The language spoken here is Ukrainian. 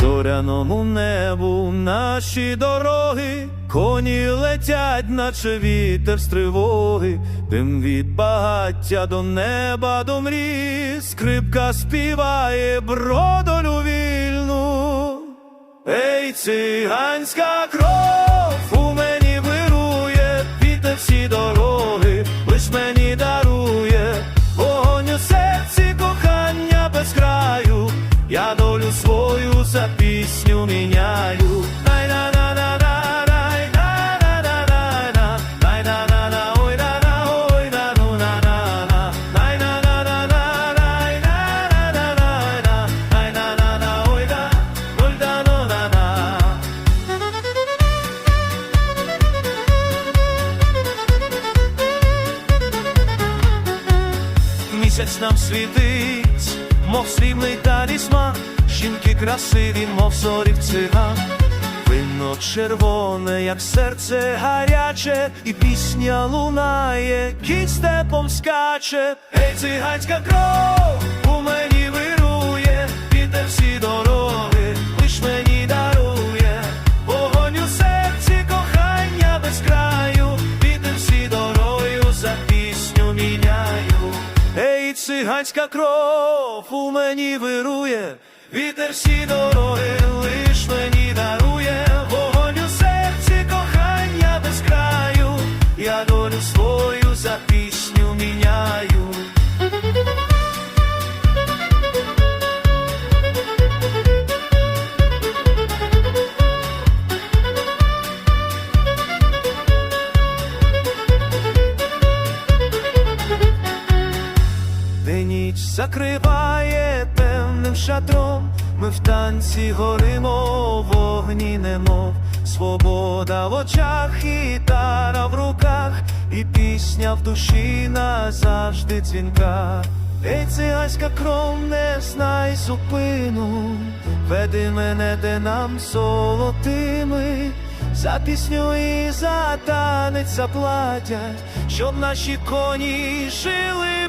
зоряному небу наші дороги, коні летять, наче вітер з тривоги, дим від багаття до неба до мрій, скрипка співає бродолю вільну. Ей, циганська кров у мені вирує, вітер всі дороги, ой-на, ой-на-ну-на-на. Місяць нам світить, мов срібний талісман, жінки красиві, мов циган. Вино червоне, як серце гаряче, і пісня лунає, кінь степом скаче. Ей, циганська кров у мені вирує, піде всі дороги, лиш мені дарує, вогонь у серці кохання без краю, піде всі дорогою за пісню міняю. Ей, циганська кров у мені вирує, вітер всі дороги лиш мені дарує, вогонь у серці кохання без краю, я долю свою за пісню міняю. Де ніч закриває шатром, ми в танці горимо, вогні немов, свобода в очах, гітара в руках, і пісня в душі назавжди дзвінка. Ей, циганська кров, не знай зупину, веди мене, де нам золотими. За пісню і за танець заплатять, щоб наші коні жили